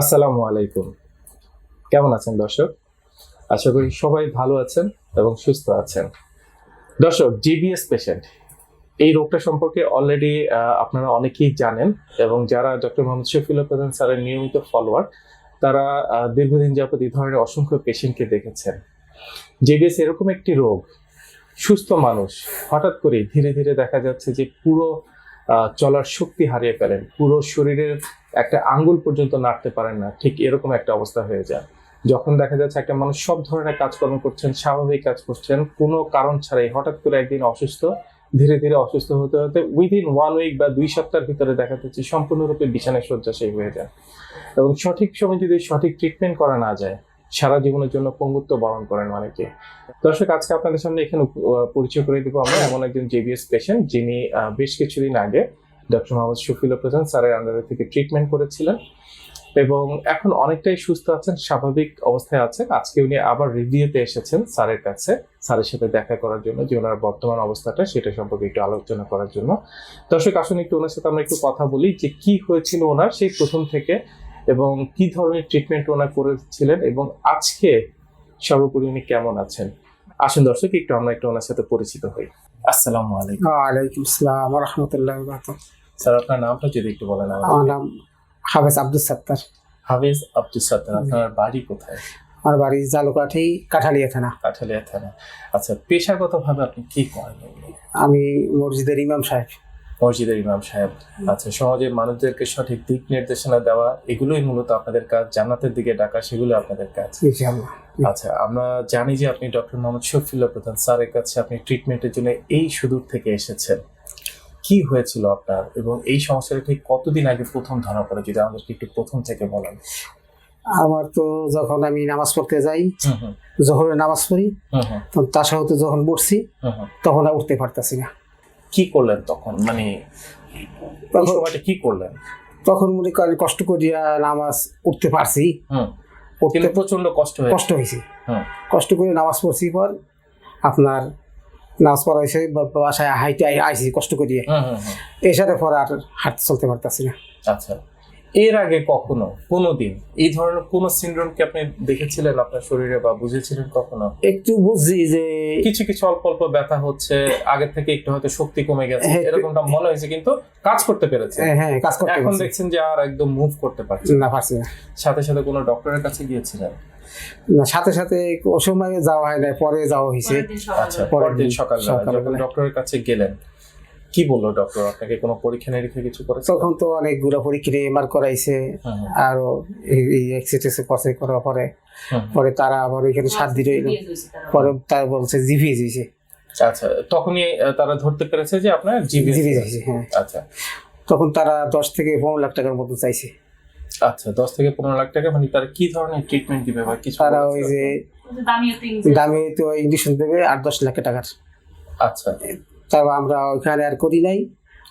আসসালামু আলাইকুম। কেমন আছেন দর্শক? আশা করি সবাই ভালো আছেন এবং সুস্থ আছেন। দর্শক জিবিএস পেশেন্ট এই রোগটা সম্পর্কে অলরেডি আপনারা অনেকেই জানেন এবং যারা ডক্টর মোহাম্মদ শফিউল প্রধান স্যারের নিয়মিত ফলোয়ার তারা দীর্ঘদিন যাবত এই ধরনের অসংখ্য পেশেন্টকে দেখেছেন। জিবিএস এরকম একটি রোগ, সুস্থ মানুষ, হঠাৎ করে ধীরে ধীরে দেখা যাচ্ছে যে পুরো চলার শক্তি হারিয়ে ফেলেন, পুরো শরীরের একটা আঙ্গুল পর্যন্ত নাড়তে পারেন না, ঠিক এরকম একটা অবস্থা হয়ে যায়। যখন দেখা যাচ্ছে একটা মানুষ সব ধরনের কাজকর্ম করছেন, স্বাভাবিক কাজ করছেন, কোনো কারণ ছাড়াই হঠাৎ করে একদিন অসুস্থ, ধীরে ধীরে অসুস্থ হতে হতে উইদিন ওয়ান উইক বা দুই সপ্তাহের ভিতরে দেখা যাচ্ছে সম্পূর্ণরূপে বিছানায় শয্যাশায়ী হয়ে যায়। এবং সঠিক সময় যদি সঠিক ট্রিটমেন্ট করা না যায়, সারা জীবনের জন্য পঙ্গুত্ব বরণ করেন অনেকে। দর্শক, আজকে আপনাদের সামনে এখানে পরিচয় করে দেবো আমরা এমন একজন জেবিএস পেশেন্ট যিনি বেশ কিছুদিন আগে ডক্টর মোহাম্মদ শফিল প্রধান স্যারের আন্ডারে থেকে ট্রিটমেন্ট করেছিলেন। এবং এখন অনেকটাই সুস্থ আছেন, স্বাভাবিক অবস্থায় আছেন। আজকে উনি আবার রিভিউতে এসেছেন স্যারের কাছে, স্যারের সাথে দেখা করার জন্য, যে ওনার বর্তমান অবস্থাটা, সেটা সম্পর্কে একটু আলোচনা করার জন্য। দর্শক, আসুন একটু ওনার সাথে আমরা একটু কথা বলি, যে কি হয়েছিল ওনার সেই প্রথম থেকে, এবং কি ধরনের ট্রিটমেন্ট ওনার করেছিলেন, এবং আজকে সর্বোপরি উনি কেমন আছেন? আসুন দর্শক, একটু আমরা একটু ওনার সাথে পরিচিত হই। আসসালামু আলাইকুম। ওয়ালাইকুম আসসালাম রহমতুল্লাহ স্যার আপনার নামটা যদি একটু বলেন আমার নাম হাফেজ আব্দুল সত্তার। হাফিজ আব্দুল সাত্তার আপনার বাড়ি কোথায়? আমার বাড়ি জালুকাঠি কাঠালিয়া থানা। কাঠালিয়া থানা। আচ্ছা পেশাগত ভাবে আপনি কি করেন আমি মসজিদের ইমাম সাহেব। মসজিদের ইমাম সাহেব। আচ্ছা সমাজের মানুষদেরকে সঠিক দিক নির্দেশনা দেওয়া এগুলোই মূলত আপনাদের কাজ জান্নাতের দিকে ডাকা সেগুলো আপনাদের কাজ। আচ্ছা আমরা জানি যে আপনি ডক্টর মোহাম্মদ শফিউল্লাহ প্রধান স্যারের কাছে আপনি ট্রিটমেন্টের জন্য এই সুদূর থেকে এসেছেন। কি হয়েছিল আপনার? এবং এই সমস্যাটা ঠিক কতদিন আগে প্রথম ধরা পড়ে যদি আমাদেরকে একটু প্রথম থেকে বলেন। আমার তো যখন আমি নামাজ পড়তে যাই হুম নামাজ পড়ি তখন তার সাথে যখন হুম। তখন আর উঠতে পারতাছি না। কি করলেন তখন? মানে সময়টা কি করলেন? তখন মনে করেন কষ্ট করিয়া নামাজ উঠতে পারছি। উঠতে প্রচণ্ড কষ্ট কষ্ট হয়েছে। কষ্ট করে নামাজ পড়ছি পর আপনার পড়া হয়েছে বাসায় হাইটে আইসি কষ্ট করিয়ে। এসারে পর আর হাঁটতে চলতে পারতাছি না। আচ্ছা। এর আগে কখনো কোনোদিন এই ধরনের কোনো সিনড্রোম কি আপনি দেখেছিলেন আপনার শরীরে বা বুঝেছিলেন কখনো? একটু বুঝছি যে কিছু কিছু অল্প অল্প ব্যথা হচ্ছে আগের থেকে একটু হয়তো শক্তি কমে গেছে হ্যাঁ, এরকমটা মনে হয়েছে কিন্তু কাজ করতে পেরেছে। হ্যাঁ, হ্যাঁ কাজ করতে এখন দেখছেন যে আর একদম মুভ করতে পারছে না। পারছি সাথে সাথে কোনো ডক্টরের কাছে গিয়েছিলেন? সাথে সাথে ও সময় যাওয়া হয় না পরে যাওয়া হয়েছে। আচ্ছা পরের দিন সকালবেলা যখন ডক্টরের কাছে গেলেন কি বলল ডক্টর আপনাকে কোনো পরীক্ষা নিরীক্ষা কিছু করে তখন তো অনেকগুলা পরীক্ষা এমআর করাইছে হুম, এই আরও এক্সিটেসে করছে করার পরে পরে তারা আবার এখানে সাত দিন রইল পরে তারা বলছে জিভিএস হয়েছে। আচ্ছা তখনই তারা ধরতে পেরেছে যে আপনার জিভিএস হয়েছে হ্যাঁ। আচ্ছা। তখন তারা দশ থেকে পনেরো লাখ টাকার মতো চাইছে। আচ্ছা দশ থেকে পনেরো লাখ টাকা মানে তারা কি ধরনের ট্রিটমেন্ট দিবে বা কিছু তারা ওই যে দামি তো ইঞ্জেকশন দেবে আট দশ লাখ টাকার। আচ্ছা। তারপর আমরা ওইখানে আর করি নাই।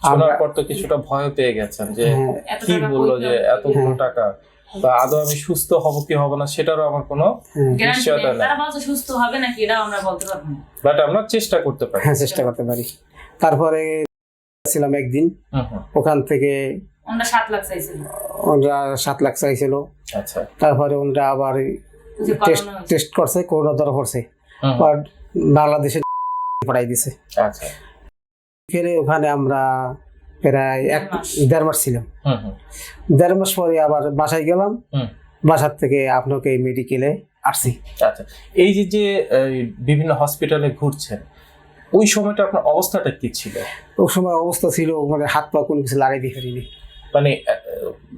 শোনার আমরা পর তো কিছুটা ভয় পেয়ে গেছেন যে হ্যাঁ, কি বলল যে এতগুলো হ্যাঁ। টাকা? বা আদৌ আমি সুস্থ হব কি হব না সেটারও আমার কোনো হ্যাঁ, নিশ্চয়তা নাই। তারা বলছে সুস্থ হবে নাকি এটাও আমরা বলতে পারব না। বাট আমরা চেষ্টা করতে পারি। হ্যাঁ চেষ্টা করতে পারি। তারপরে ছিলাম একদিন। ওখান থেকে আমরা সাত লাখ চাইছিল। ওনারা সাত লাখ চাইছিল। আচ্ছা। তারপরে ওনারা আবার যে টেস্ট টেস্ট করছে করোনা ধরা পড়ছে। বাংলাদেশে পাঠাই দিছে। আচ্ছা। এখানে ওখানে আমরা প্রায় এক দেড় মাস। ছিলাম। হুম, হুম, দেড় মাস পরে আবার বাসায় গেলাম। বাসার থেকে আপনাকে মেডিকেলে আসছি। আচ্ছা। এই যে যে বিভিন্ন হসপিটালে ঘুরছেন ওই সময়টা আপনার অবস্থাটা কি ছিল? ওই সময় অবস্থা ছিল মানে হাত পা কোনো কিছু লাগাই দিয়ে ফেরিনি মানে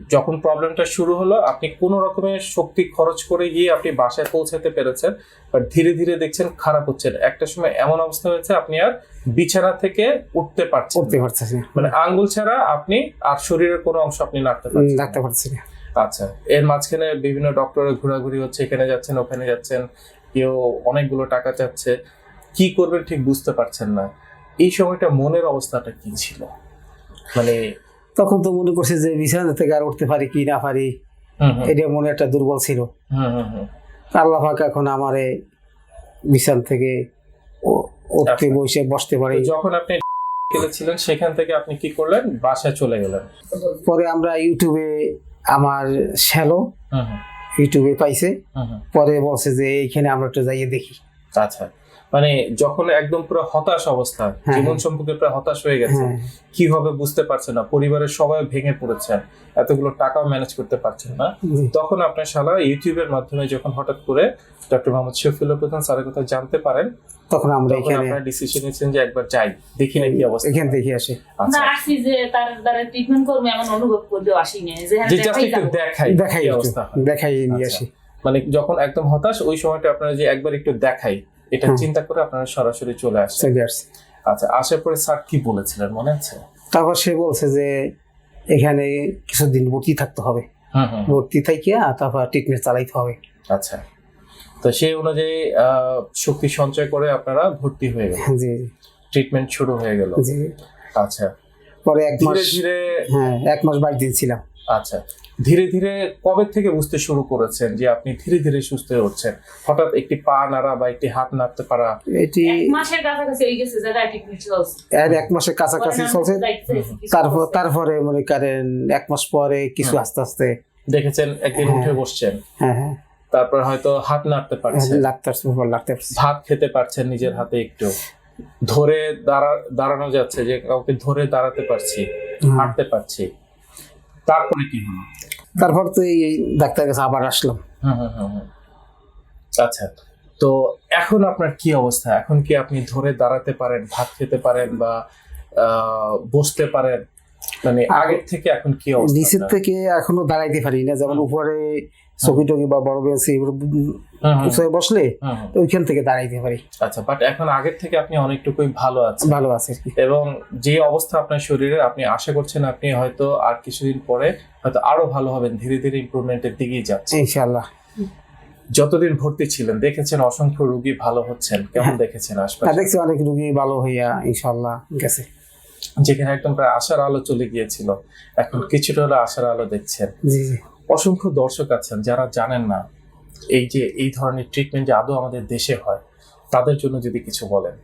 যখন প্রবলেমটা শুরু হলো আপনি কোনো রকমের শক্তি খরচ করে গিয়ে আপনি বাসায় পৌঁছাতে পেরেছেন বাট ধীরে ধীরে দেখছেন খারাপ হচ্ছে একটা সময় এমন অবস্থা হয়েছে আপনি আর বিছানা থেকে উঠতে পারছেন করতে না। পারতেছি না। মানে আঙ্গুল ছাড়া আপনি আর শরীরের কোনো অংশ আপনি নাড়তে পারছেন না। ডাকতে পারছি না। আচ্ছা এর মাঝখানে বিভিন্ন ডক্টরের ঘোরাঘুরি হচ্ছে এখানে যাচ্ছেন ওখানে যাচ্ছেন কেউ অনেকগুলো টাকা চাচ্ছে। কি করবেন ঠিক বুঝতে পারছেন না। এই সময়টা মনের অবস্থাটা কি ছিল? মানে তখন তো মনে করছে যে বিছানা থেকে আর উঠতে পারি কি না পারি এটা মনে একটা দুর্বল ছিল। আল্লাহ পাক এখন আমারে বিছান থেকে উঠতে আচ্ছা। বসে বসতে পারি। যখন আপনি ছিলেন সেখান থেকে আপনি কি করলেন? বাসায় চলে গেলেন? পরে আমরা ইউটিউবে আমার শ্যালো ইউটিউবে পাইছে। পরে বলছে যে এইখানে আমরা একটু যাইয়ে দেখি। আচ্ছা। মানে যখন একদম পুরো হতাশ অবস্থা হ্যাঁ। জীবন সম্পর্কে প্রায় হতাশ হয়ে গেছে হ্যাঁ কি হবে বুঝতে পারছে না পরিবারের সবাই ভেঙে পড়েছেন এতগুলো টাকাও ম্যানেজ করতে পারছেন না। তখন আপনার শালা ইউটিউবের মাধ্যমে যখন হঠাৎ করে ডক্টর মোহাম্মদ শফিউল্লাহ প্রধান স্যারের কথা জানতে পারেন তখন আমরা এখানে আপনারা ডিসিশন নিয়েছেন যে একবার যাই দেখি না কি অবস্থা। এখান থেকে আসি। আচ্ছা। আসছি যে তার দ্বারা ট্রিটমেন্ট করব এমন অনুভব করলেও আসি না যে হ্যাঁ জাস্ট একটু দেখাই দেখাই অবস্থা। দেখাই নিয়ে আচ্ছা। আসি। মানে যখন একদম হতাশ ওই সময়টা আপনারা যে একবার একটু দেখাই এটা চিন্তা করে আপনারা সরাসরি চলে আসছি। আচ্ছা আসার পরে স্যার কি বলেছিলেন মনে আছে? তারপর সে বলছে যে এখানে কিছুদিন ভর্তি থাকতে হবে। ভর্তি থাকিয়া তারপর ট্রিটমেন্ট চালাইতে হবে। আচ্ছা। তো সেই অনুযায়ী আহ, শক্তি সঞ্চয় করে আপনারা ভর্তি হয়ে গেল জি ট্রিটমেন্ট শুরু হয়ে গেল। জি। আচ্ছা। পরে এক মাস ধীরে ধীরে হ্যাঁ এক মাস বাড়িতে ছিলাম। আচ্ছা। ধীরে ধীরে কবে থেকে বুঝতে শুরু করেছেন যে আপনি ধীরে ধীরে সুস্থ হয়ে উঠছেন? হঠাৎ একটি পা নাড়া বা একটি হাত নাড়তে পারা? এটি এক মাসের কাছাকাছি হয়ে গেছে চলছে এর এক মাসের কাছাকাছি চলছে। আমরা যাইতেছি, কিছু তারপর তারপরে মনে করেন এক মাস পরে কিছু আস্তে আস্তে দেখেছেন একদিন হ্যাঁ। উঠে বসছেন। হ্যাঁ হ্যাঁ। তারপর হয়তো হাত নাড়তে পারছেন। লাগতে ভাত খেতে পারছেন নিজের হাতে একটু। ধরে দাঁড়া দাঁড়ানো যাচ্ছে যে কাউকে ধরে দাঁড়াতে পারছি। হাঁটতে পারছি। তারপরে কি হলো? তারপর তো এই ডাক্তার কাছে আবার আসলাম। হুম হুম হুম হুম। আচ্ছা তো এখন আপনার কি অবস্থা? এখন কি আপনি ধরে দাঁড়াতে পারেন ভাত খেতে পারেন বা বসতে পারেন? মানে আগের থেকে এখন কি অবস্থা নিচের থেকে এখনও দাঁড়াইতে পারি না যেমন উপরে চকি টকি বা বড় বেঞ্চি বসলে। তো ওইখান থেকে দাঁড়াইতে পারি। আচ্ছা বাট এখন আগের থেকে আপনি অনেকটুকুই ভালো আছেন। ভালো এবং যে অবস্থা আপনার শরীরে আপনি আশা করছেন আপনি হয়তো আর কিছুদিন পরে হয়তো আরও ভালো হবেন ধীরে ধীরে ইমপ্রুভমেন্টের দিকেই যাচ্ছে ইনশাল্লাহ যতদিন ভর্তি ছিলেন দেখেছেন অসংখ্য রোগী ভালো হচ্ছেন কেমন হ্যাঁ। দেখেছেন আশপাশে? দেখছি অনেক রুগী ভালো হইয়া ইনশাল্লাহ গেছে। যেখানে একদম প্রায় আশার আলো চলে গিয়েছিল। এখন কিছুটা হলে আশার আলো দেখছেন। অসংখ্য দর্শক আছেন যারা জানেন না এই যে এই ধরনের ট্রিটমেন্ট যে আদৌ আমাদের দেশে হয় তাদের জন্য যদি কিছু বলেন।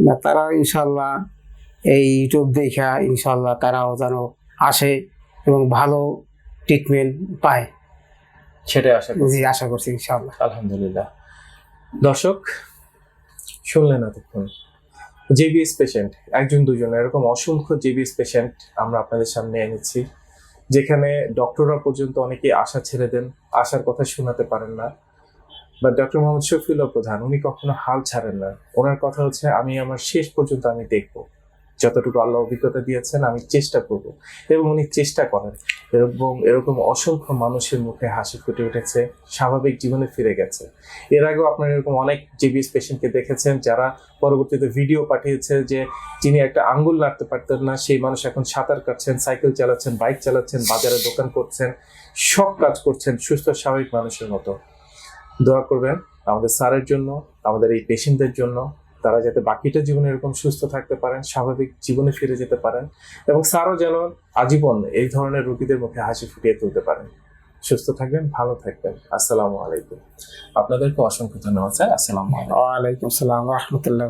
না তারা ইনশাল্লাহ এই ইউটিউব দেখা ইনশাল্লাহ তারাও যেন আসে এবং ভালো ট্রিটমেন্ট পায়। সেটাই আশা করছি। আশা করছি ইনশাল্লাহ। আলহামদুলিল্লাহ। দর্শক শুনলেন এতক্ষণ। জেবিএস পেশেন্ট একজন দুজন এরকম অসংখ্য জেবিএস পেশেন্ট আমরা আপনাদের সামনে এনেছি, যেখানে ডক্টররা পর্যন্ত অনেকে আশা ছেড়ে দেন, আশার কথা শোনাতে পারেন না। বা ডক্টর মোহাম্মদ শফিউল্লাহ প্রধান, উনি কখনো হাল ছাড়েন না। ওনার কথা হচ্ছে, আমি আমার শেষ পর্যন্ত আমি দেখব। যতটুকু আল্লাহ অভিজ্ঞতা দিয়েছেন, আমি চেষ্টা করব। এবং উনি চেষ্টা করেন। এবং এরকম অসংখ্য মানুষের মুখে হাসি ফুটে উঠেছে, স্বাভাবিক জীবনে ফিরে গেছে। এর আগেও আপনারা এরকম অনেক জিবিএস পেশেন্টকে দেখেছেন, যারা পরবর্তীতে ভিডিও পাঠিয়েছে যে যিনি একটা আঙ্গুল নাড়তে পারতেন না, সেই মানুষ এখন সাঁতার কাটছেন, সাইকেল চালাচ্ছেন, বাইক চালাচ্ছেন, বাজারে দোকান করছেন, সব কাজ করছেন সুস্থ, স্বাভাবিক মানুষের মতো। দোয়া করবেন আমাদের স্যারের জন্য, আমাদের এই পেশেন্টদের জন্য তারা যাতে বাকিটা জীবনে এরকম সুস্থ থাকতে পারেন, স্বাভাবিক জীবনে ফিরে যেতে পারেন এবং স্যারও যেন আজীবন এই ধরনের রোগীদের মুখে হাসি ফুটিয়ে তুলতে পারেন। সুস্থ থাকবেন, ভালো থাকবেন। আসসালামু আলাইকুম। আপনাদেরকে অসংখ্য ধন্যবাদ, স্যার। আসসালামু আলাইকুম। আসসালাম, রহমতুল্লাহ